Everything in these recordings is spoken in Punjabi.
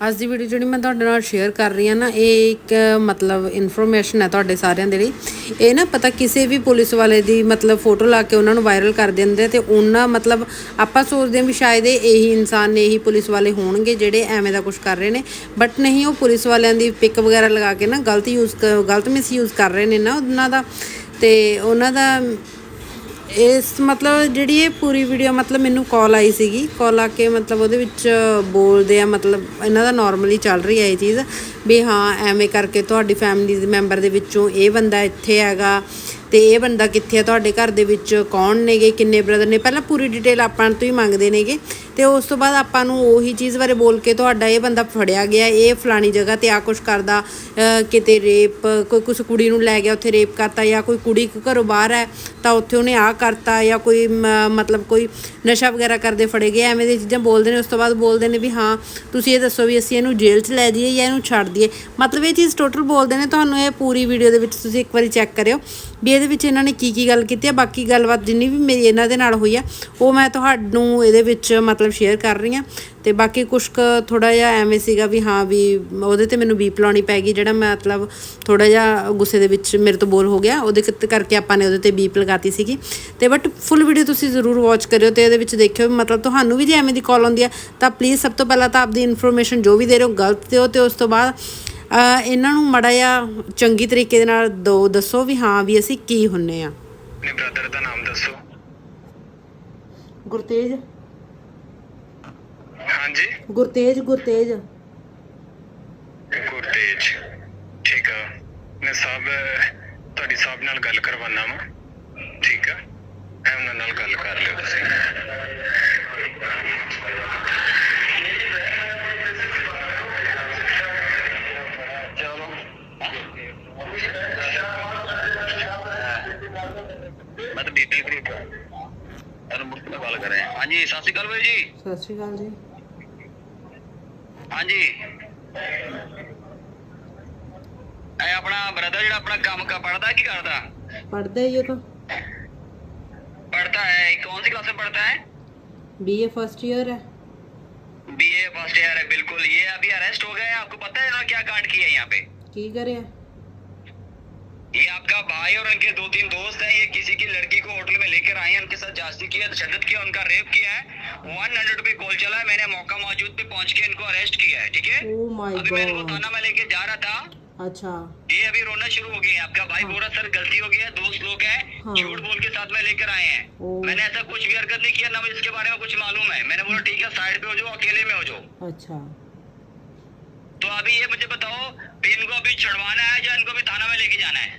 ਅੱਜ ਦੀ ਵੀਡੀਓ ਜਿਹੜੀ ਮੈਂ ਤੁਹਾਡੇ ਨਾਲ ਸ਼ੇਅਰ ਕਰ ਰਹੀ ਹਾਂ ਨਾ, ਇਹ ਇੱਕ, ਮਤਲਬ ਇਨਫੋਰਮੇਸ਼ਨ ਹੈ ਤੁਹਾਡੇ ਸਾਰਿਆਂ ਦੇ ਲਈ। ਇਹ ਨਾ ਪਤਾ ਕਿਸੇ ਵੀ ਪੁਲਿਸ ਵਾਲੇ ਦੀ, ਮਤਲਬ ਫੋਟੋ ਲਾ ਕੇ ਉਹਨਾਂ ਨੂੰ ਵਾਇਰਲ ਕਰ ਦਿੰਦੇ ਤੇ ਉਹਨਾਂ, ਮਤਲਬ ਆਪਾਂ ਸੋਚਦੇ ਹਾਂ ਵੀ ਸ਼ਾਇਦ ਇਹ ਇਹੀ ਇਨਸਾਨ ਨੇ ਇਹੀ ਪੁਲਿਸ ਵਾਲੇ ਹੋਣਗੇ ਜਿਹੜੇ ਐਵੇਂ ਦਾ ਕੁਝ ਕਰ ਰਹੇ ਨੇ। ਬਟ ਨਹੀਂ, ਉਹ ਪੁਲਿਸ ਵਾਲਿਆਂ ਦੀ ਪਿਕ ਵਗੈਰਾ ਲਗਾ ਕੇ ਨਾ ਗਲਤ ਯੂਜ਼ ਗਲਤ ਮਿਸਯੂਜ਼ ਕਰ ਰਹੇ ਨੇ ਨਾ ਉਹਨਾਂ ਦਾ। ਤੇ ਉਹਨਾਂ ਦਾ ਇਸ ਮਤਲਬ ਜਿਹੜੀ ਇਹ ਪੂਰੀ ਵੀਡੀਓ ਮਤਲਬ ਮੈਨੂੰ ਕਾਲ ਆਈ ਸੀਗੀ। ਕਾਲ ਆ ਕੇ ਮਤਲਬ ਉਹਦੇ ਵਿੱਚ ਬੋਲਦੇ ਆ, ਮਤਲਬ ਇਹਨਾਂ ਦਾ ਨਾਰਮਲੀ ਚੱਲ ਰਹੀ ਹੈ ਇਹ ਚੀਜ਼ ਵੀ ਹਾਂ, ਐਵੇਂ ਕਰਕੇ ਤੁਹਾਡੀ ਫੈਮਿਲੀ ਦੇ ਮੈਂਬਰ ਦੇ ਵਿੱਚੋਂ ਇਹ ਬੰਦਾ ਇੱਥੇ ਹੈਗਾ। ਤੇ ਇਹ ਬੰਦਾ ਕਿੱਥੇ ਆ? ਤੁਹਾਡੇ ਘਰ ਦੇ ਵਿੱਚ ਕੌਣ ਨੇਗੇ? ਕਿੰਨੇ ਬ੍ਰਦਰ ਨੇ? ਪਹਿਲਾਂ ਪੂਰੀ ਡਿਟੇਲ ਆਪਾਂ ਤੋਂ ਹੀ ਮੰਗਦੇ ਨੇਗੇ। ਤੇ ਉਸ ਤੋਂ ਬਾਅਦ ਆਪਾਂ ਨੂੰ ਉਹੀ ਚੀਜ਼ ਬਾਰੇ ਬੋਲ ਕੇ ਤੁਹਾਡਾ ਇਹ ਬੰਦਾ ਫੜਿਆ ਗਿਆ। ਇਹ ਫਲਾਣੀ ਜਗ੍ਹਾ ਤੇ ਆ ਕੁਛ ਕਰਦਾ ਕਿਤੇ ਰੇਪ ਕੋਈ ਕੁਛ ਕੁੜੀ ਨੂੰ ਲੈ ਗਿਆ, ਉੱਥੇ ਰੇਪ ਕਰਤਾ ਜਾਂ ਕੋਈ ਕੁੜੀ ਘਰੋਂ ਬਾਹਰ ਹੈ, ਤਾਂ ਉੱਥੇ ਉਹਨੇ ਆ ਕਰਤਾ ਜਾਂ ਕੋਈ, ਮ- ਮਤਲਬ ਕੋਈ ਨਸ਼ਾ ਵਗੈਰਾ ਕਰਦੇ ਫੜੇ ਗਏ। ਐਵੇਂ ਦੀਆਂ ਚੀਜ਼ਾਂ ਬੋਲਦੇ ਨੇ। ਉਸ ਤੋਂ ਬਾਅਦ ਬੋਲਦੇ ਨੇ ਵੀ ਹਾਂ, ਤੁਸੀਂ ਇਹ ਦੱਸੋ ਵੀ ਅਸੀਂ ਇਹਨੂੰ ਜੇਲ੍ਹ 'ਚ ਲੈ ਜਾਈਏ ਜਾਂ ਇਹਨੂੰ ਛੱਡ ਦਈਏ। ਮਤਲਬ ਇਹ ਚੀਜ਼ ਟੋਟਲ ਬੋਲਦੇ ਨੇ। ਤੁਹਾਨੂੰ ਇਹ ਪੂਰੀ ਵੀਡੀਓ ਦੇ ਵਿੱਚ ਤੁਸੀਂ ਇੱਕ ਵਾਰੀ ਚੈੱਕ ਕਰਿਓ। ਵੀ ਇਹਦੇ ਵਿੱਚ ਇਹਨਾਂ ਨੇ ਕੀ ਕੀ ਗੱਲ ਕੀਤੀ ਆ, ਬਾਕੀ ਗੱਲਬਾਤ ਜਿੰਨੀ ਵੀ ਮੇਰੀ ਇਹਨਾਂ ਦੇ ਨਾਲ ਹੋਈ ਆ, ਉਹ ਮੈਂ ਤੁਹਾਨੂੰ ਇਹਦੇ ਵਿੱਚ ਮਤਲਬ ਸ਼ੇਅਰ ਕਰ ਰਹੀ ਹਾਂ ਤੇ ਬਾਕੀ ਕੁਛ ਕੁ ਥੋੜਾ ਜਿਹਾ ਐਵੇਂ ਸੀਗਾ ਵੀ ਹਾਂ ਵੀ ਉਹਦੇ ਤੇ ਮੈਨੂੰ ਬੀਪ ਲਾਉਣੀ ਪੈ ਗਈ, ਜਿਹੜਾ ਮਤਲਬ ਥੋੜਾ ਜਿਹਾ ਗੁੱਸੇ ਦੇ ਵਿੱਚ ਮੇਰੇ ਤੋਂ ਬੋਲ ਹੋ ਗਿਆ, ਉਹਦੇ ਕਰ- ਕਰਕੇ ਆਪਾਂ ਨੇ ਉਹਦੇ ਤੇ ਬੀਪ ਲਗਾਤੀ ਸੀਗੀ। ਤੇ ਬਟ ਫੁੱਲ ਵੀਡੀਓ ਤੁਸੀਂ ਜ਼ਰੂਰ ਵਾਚ ਕਰਿਓ ਤੇ ਇਹਦੇ ਵਿੱਚ ਦੇਖਿਓ ਵੀ ਮਤਲਬ ਤੁਹਾਨੂੰ ਵੀ ਜੇ ਐਵੇਂ ਦੀ ਕਾਲ ਆਉਂਦੀ ਆ, ਤਾਂ ਪਲੀਜ਼ ਸਭ ਤੋਂ ਪਹਿਲਾਂ ਤਾਂ ਆਪਦੀ ਇਨਫੋਰਮੇਸ਼ਨ ਜੋ ਵੀ ਦੇ ਰਹੇ ਹੋ, ਗਲਤ ਦਿਓ ਤੇ ਉਸ ਤੋਂ ਬਾਅਦ ਇਹਨਾਂ ਨੂੰ ਮੜਾ ਜਿਹਾ ਚੰਗੀ ਤਰੀਕੇ ਦੇ ਨਾਲ ਦੋ ਦੱਸੋ ਵੀ ਹਾਂ ਵੀ ਅਸੀਂ ਕੀ ਹੁੰਨੇ ਆ। ਆਪਣੇ ਬ੍ਰਦਰ ਦਾ ਨਾਮ ਦੱਸੋ। ਗੁਰਤੇਜ। ਹਾਂਜੀ। ਗੁਰਤੇਜ ਗੁਰਤੇਜ। ਗੁਰਤੇਜ ਠੀਕ ਆ। ਮੈਂ ਸਾਹਿਬ ਤੁਹਾਡੀ ਸਾਹਿਬ ਨਾਲ ਗੱਲ ਕਰਵਾਉਣਾ ਵਾ। ਠੀਕ ਆ? ਮੈਂ ਉਹਨਾਂ ਨਾਲ ਗੱਲ ਕਰ ਲਿਓ ਤੁਸੀਂ। ਮੈਂ ਤਾਂ ਬੀਬੀ ਫਰੀ ਤੁਹਾਨੂੰ ਮੁੜ ਕੇ ਗੱਲ ਕਰ ਰਿਹਾ ਹਾਂਜੀ ਸਤਿ ਸ਼੍ਰੀ ਅਕਾਲ ਬਾਈ ਜੀ ਸਤਿ ਸ਼੍ਰੀ ਅਕਾਲ ਜੀ ਹਾਂਜੀ ਇਹ ਆਪਣਾ ਬ੍ਰਦਰ ਜਿਹੜਾ ਆਪਣਾ ਕੰਮ ਕਰ ਪੜਦਾ ਕੀ ਕਰਦਾ पढ़ते ही हो तो पढ़ता है कौन सी क्लास में पढ़ता है बीए फर्स्ट ईयर है बीए फर्स्ट ईयर है बिल्कुल ये अभी अरेस्ट हो गए हैं आपको पता है इन्होंने क्या कांड किया है यहाँ पे की करे ये आपका भाई और उनके दो तीन दोस्त हैं ये किसी की लड़की को होटल में लेकर आए हैं उनके साथ जास्ती किया तशद्दद किया उनका रेप किया है। वन हंड्रेड पे कॉल चला है मैंने मौका मौजूद पे पहुँच के इनको अरेस्ट किया है ठीक है? ओ अभी मैं इनको थाना में लेके जा रहा था। अच्छा। ये अभी रोना शुरू हो गई है आपका भाई बोल रहा सर गलती हो गई है दोस्त लोग हैं हाँ। झूठ बोल के साथ में लेकर आए हैं। ओ। मैंने ऐसा कुछ भी हरकत नहीं किया ना मुझे इसके बारे में कुछ मालूम है। मैंने बोला ठीक है साइड पे हो जाओ अकेले में हो जाओ। अच्छा। तो अभी ये मुझे बताओ भी इनको अभी छुड़वाना है या इनको भी थाना में लेके जाना है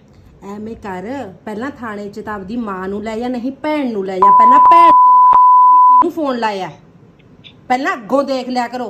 ਐਵੇਂ ਕਰ ਪਹਿਲਾਂ ਥਾਣੇ 'ਚ ਤਾਂ ਆਪਦੀ ਮਾਂ ਨੂੰ ਲੈ ਜਾ ਨਹੀਂ ਭੈਣ ਨੂੰ ਲੈ ਜਾ ਪਹਿਲਾਂ ਭੈਣ 'ਚ ਦਵਾਇਆ ਕਰੋ ਵੀ ਕਿਹਨੂੰ ਫੋਨ ਲਾਇਆ ਪਹਿਲਾਂ ਅੱਗੋਂ ਦੇਖ ਲਿਆ ਕਰੋ